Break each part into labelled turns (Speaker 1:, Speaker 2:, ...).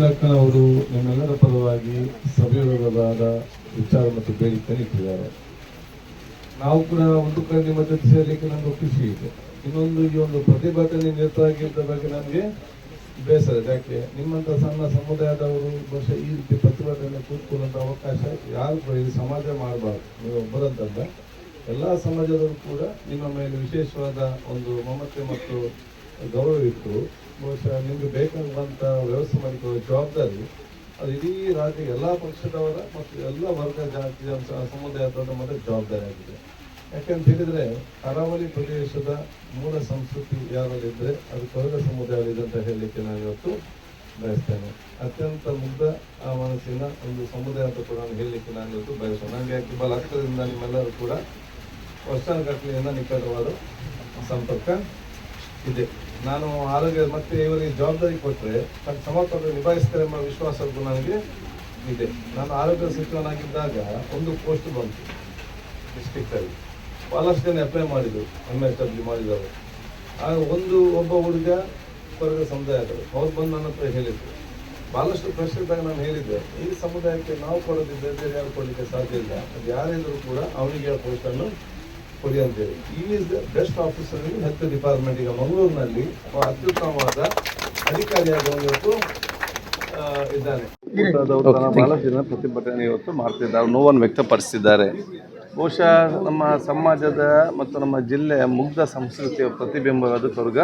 Speaker 1: ನಿಮ್ಮೆಲ್ಲರ ಪರವಾಗಿ ಸವಿವರವಾದ ವಿಚಾರ ಮತ್ತು ಬೇಡಿಕೆಯನ್ನು ಇಟ್ಟಿದ್ದಾರೆ. ನಾವು ಕೂಡ ಒಂದು ಕಡೆ ನಿಮ್ಮ ಜೊತೆ ಸೇರಲಿಕ್ಕೆ ನಮಗೆ ಖುಷಿ ಇದೆ. ಇನ್ನೊಂದು ಈ ಒಂದು ಪ್ರತಿಭಟನೆ ನಿರತವಾಗಿದ್ದ ಬಗ್ಗೆ ನಮಗೆ ಬೇಸರ. ಯಾಕೆ? ನಿಮ್ಮಂಥ ಸಣ್ಣ ಸಮುದಾಯದವರು ಬಹುಶಃ ಈ ರೀತಿ ಪ್ರತಿಭಟನೆ ಕೂತ್ಕೊಳ್ಳುವಂಥ ಅವಕಾಶ ಯಾರು ಕೂಡ ಇಲ್ಲಿ ಸಮಾಜ ಮಾಡಬಾರ್ದು. ನೀವು ಒಬ್ಬರಂತಲ್ಲ. ಎಲ್ಲ ಸಮಾಜದವರು ಕೂಡ ನಿಮ್ಮ ಮೇಲೆ ವಿಶೇಷವಾದ ಒಂದು ಮಮತೆ ಮತ್ತು ಗೌರವ ಇತ್ತು ಬಹುಶಃ ನಿಮಗೆ ಬೇಕಾಗುವಂಥ ವ್ಯವಸ್ಥೆ ಮಾಡಿಕೊಳ್ಳುವ ಜವಾಬ್ದಾರಿ ಅದು ಇಡೀ ರಾಜ್ಯ ಎಲ್ಲ ಪಕ್ಷದವರ ಮತ್ತು ಎಲ್ಲ ವರ್ಗ ಜಾತಿ ಸಮುದಾಯದವರ ಮತ್ತೆ ಜವಾಬ್ದಾರಿ ಆಗಿದೆ. ಯಾಕಂತ ಹೇಳಿದ್ರೆ ಕರಾವಳಿ ಪ್ರದೇಶದ ಮೂಲ ಸಂಸ್ಕೃತಿ ಯಾರಲ್ಲಿದ್ದರೆ ಅದು ಕೊರಗ ಸಮುದಾಯವಿದೆ ಅಂತ ಹೇಳಲಿಕ್ಕೆ ನಾನು ಇವತ್ತು ಬಯಸ್ತೇನೆ. ಅತ್ಯಂತ ಮುಗ್ಧ ಆ ಮನಸ್ಸಿನ ಒಂದು ಸಮುದಾಯ ಅಂತ ಕೂಡ ನಾನು ಹೇಳಲಿಕ್ಕೆ ನಾನು ಇವತ್ತು ಬಯಸ್ತೇನೆ. ನನಗೆ ಯಾಕೆ ಬಹಳ ಹತ್ತಿರದಿಂದ ನಿಮ್ಮೆಲ್ಲರೂ ಕೂಡ ವರ್ಷಗಟ್ಟಲೆಯಿಂದ ನಿಕಟವಾದ ಸಂಪರ್ಕ ಇದೆ. ನಾನು ಆರೋಗ್ಯ ಮತ್ತೆ ಇವರಿಗೆ ಜವಾಬ್ದಾರಿ ಕೊಟ್ಟರೆ ಸಮರ್ಪಕ ನಿಭಾಯಿಸ್ತಾರೆ ಎಂಬ ವಿಶ್ವಾಸ ನನಗೆ ಇದೆ. ನಾನು ಆರೋಗ್ಯ ಸಚಿವನಾಗಿದ್ದಾಗ ಒಂದು ಪೋಸ್ಟ್ ಬಂತು ಡಿಸ್ಟ್ರಿಕ್ಟ್ ಅಲ್ಲಿ. ಬಹಳಷ್ಟು ಜನ ಅಪ್ಲೈ ಮಾಡಿದರು ಎಂ ಎಸ್ ಡಬ್ಲ್ಯೂ ಮಾಡಿದವರು. ಆಗ ಒಂದು ಒಬ್ಬ ಹುಡುಗ ಹೊರಗೆ ಸಮುದಾಯ ಆದರು. ಅವ್ರು ಬಂದು ನನ್ನ ಹತ್ರ ಹೇಳಿದ್ರು. ಬಹಳಷ್ಟು ಪ್ರಶ್ನೆ ಇದ್ದಾಗ ನಾನು ಹೇಳಿದ್ದೆ, ಈ ಸಮುದಾಯಕ್ಕೆ ನಾವು ಕೊಡೋದಿದ್ದರೆ ಬೇರೆ ಯಾರು ಕೊಡಲಿಕ್ಕೆ ಸಾಧ್ಯ ಇಲ್ಲ. ಅದು ಯಾರಿದ್ರು ಕೂಡ ಅವನಿಗೆ ಪೋಸ್ಟನ್ನು ಕೊಡಿ ಅಂತೇಳಿ ಈ is the best officer in health department ಈಗ ಮಂಗಳೂರಿನಲ್ಲಿ. ಅತ್ಯುತ್ತಮವಾದ ಅಧಿಕಾರಿಯಾಗಿ ಇವತ್ತು ಆ, ಇದ್ದಾನೆ. ಬಹಳಷ್ಟು ಜನ ಪ್ರತಿಭಟನೆ ಇವತ್ತು ಮಾಡ್ತಿದ್ದಾರೆ. ನೋವನ್ನು ವ್ಯಕ್ತಪಡಿಸಿದ್ದಾರೆ. ಬಹುಶಃ ನಮ್ಮ ಸಮಾಜದ ಮತ್ತು ನಮ್ಮ ಜಿಲ್ಲೆಯ ಮುಗ್ಧ ಸಂಸ್ಕೃತಿಯ ಪ್ರತಿಬಿಂಬವಾದ ಕೊರ್ಗ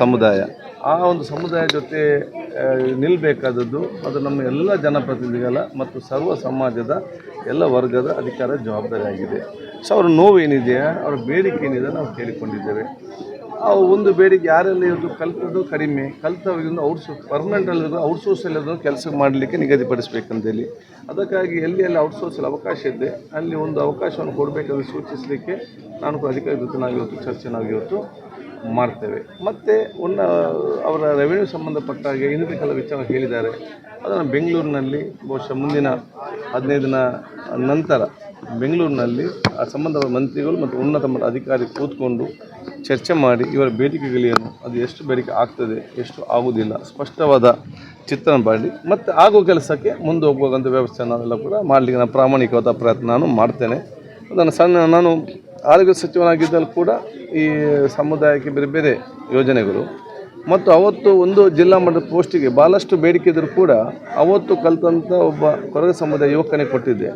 Speaker 1: ಸಮುದಾಯ. ಆ ಒಂದು ಸಮುದಾಯ ಜೊತೆ ನಿಲ್ಲಬೇಕಾದದ್ದು ಅದು ನಮ್ಮ ಎಲ್ಲ ಜನಪ್ರತಿನಿಧಿಗಳ ಮತ್ತು ಸರ್ವ ಸಮಾಜದ ಎಲ್ಲ ವರ್ಗದ ಅಧಿಕಾರ ಜವಾಬ್ದಾರಿ ಆಗಿದೆ ಸೊ ಅವರ ನೋವು ಅವರ ಬೇಡಿಕೆ ಏನಿದೆ ನಾವು ಕೇಳಿಕೊಂಡಿದ್ದೇವೆ. ಆ ಒಂದು ಬೇಡಿಕೆ ಯಾರೆಲ್ಲ ಇರೋದು? ಕಲ್ತದ್ದು ಕಡಿಮೆ. ಕಲ್ತವರಿಂದ ಔಟ್ಸೋರ್ಸ್ ಪರ್ಮನೆಂಟ್ ಅಲ್ಲಿರೋದು ಔಟ್ಸೋರ್ಸ್ ಅಲ್ಲಿರೋದು ಕೆಲಸ ಮಾಡಲಿಕ್ಕೆ ನಿಗದಿಪಡಿಸಬೇಕಂತೇಳಿ. ಅದಕ್ಕಾಗಿ ಎಲ್ಲಿ ಎಲ್ಲಿ ಔಟ್ಸೋರ್ಸಲ್ಲಿ ಅವಕಾಶ ಇದೆ, ಅಲ್ಲಿ ಒಂದು ಅವಕಾಶವನ್ನು ಕೊಡಬೇಕಂತ ಸೂಚಿಸಲಿಕ್ಕೆ ನಾನು ಅಧಿಕಾರಿ ಜೊತೆ ನಾವು ಇವತ್ತು ಚರ್ಚೆ ಮಾಡ್ತೇವೆ. ಮತ್ತು ಒನ್ನ, ಅವರ ರೆವೆನ್ಯೂ ಸಂಬಂಧಪಟ್ಟ ಹಾಗೆ ಇನ್ನಿತರ ಕೆಲ ವಿಚಾರ ಹೇಳಿದ್ದಾರೆ. ಅದನ್ನು ಬೆಂಗಳೂರಿನಲ್ಲಿ ಬಹುಶಃ ಮುಂದಿನ ಹದಿನೈದು ದಿನ ನಂತರ ಬೆಂಗಳೂರಿನಲ್ಲಿ ಆ ಸಂಬಂಧಪಟ್ಟ ಮಂತ್ರಿಗಳು ಮತ್ತು ಉನ್ನತ ಮಟ್ಟದ ಅಧಿಕಾರಿ ಕೂತ್ಕೊಂಡು ಚರ್ಚೆ ಮಾಡಿ ಇವರ ಬೇಡಿಕೆಗಳೇನು, ಅದು ಎಷ್ಟು ಬೇಡಿಕೆ ಆಗ್ತದೆ, ಎಷ್ಟು ಆಗುವುದಿಲ್ಲ, ಸ್ಪಷ್ಟವಾದ ಚಿತ್ರಣ ಮಾಡಿ ಮತ್ತು ಆಗೋ ಕೆಲಸಕ್ಕೆ ಮುಂದೆ ಹೋಗುವಂಥ ವ್ಯವಸ್ಥೆ ನಾವೆಲ್ಲ ಕೂಡ ಮಾಡಲಿಕ್ಕೆ ನಾನು ಪ್ರಾಮಾಣಿಕವಾದ ಪ್ರಯತ್ನ ನಾನು ಮಾಡ್ತೇನೆ. ಅದನ್ನು ಸಣ್ಣ, ನಾನು ಆರೋಗ್ಯ ಸಚಿವನಾಗಿದ್ದಲ್ಲಿ ಕೂಡ ಈ ಸಮುದಾಯಕ್ಕೆ ಬೇರೆ ಬೇರೆ ಯೋಜನೆಗಳು ಮತ್ತು ಅವತ್ತು ಒಂದು ಜಿಲ್ಲಾ ಮಟ್ಟದ ಪೋಸ್ಟಿಗೆ ಭಾಳಷ್ಟು ಬೇಡಿಕೆ ಇದ್ದರೂ ಕೂಡ ಅವತ್ತು ಕಲಿತಂಥ ಒಬ್ಬ ಕೊರಗ ಸಮುದಾಯ ಯುವಕನೇ ಕೊಟ್ಟಿದ್ದೆ.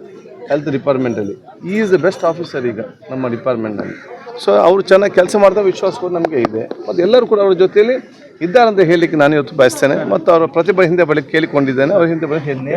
Speaker 1: ಹೆಲ್ತ್ ಡಿಪಾರ್ಟ್ಮೆಂಟಲ್ಲಿ ಈ ಈಸ್ ದ ಬೆಸ್ಟ್ ಆಫೀಸರ್ ಈಗ ನಮ್ಮ ಡಿಪಾರ್ಟ್ಮೆಂಟ್ನಲ್ಲಿ ಸೊ ಅವರು ಚೆನ್ನಾಗಿ ಕೆಲಸ ಮಾಡ್ತಾ ವಿಶ್ವಾಸ ಕೂಡ ನಮಗೆ ಇದೆ. ಮತ್ತು ಎಲ್ಲರೂ ಕೂಡ ಅವ್ರ ಜೊತೆಯಲ್ಲಿ ಇದ್ದಾರಂತ ಹೇಳಲಿಕ್ಕೆ ನಾನು ಇವತ್ತು ಬಯಸ್ತೇನೆ. ಮತ್ತು ಅವರ ಪ್ರತಿಭೆ ಹಿಂದೆ ಬಳಿ ಕೇಳಿಕೊಂಡಿದ್ದೇನೆ. ಅವ್ರ ಹಿಂದೆ ಬಳಿ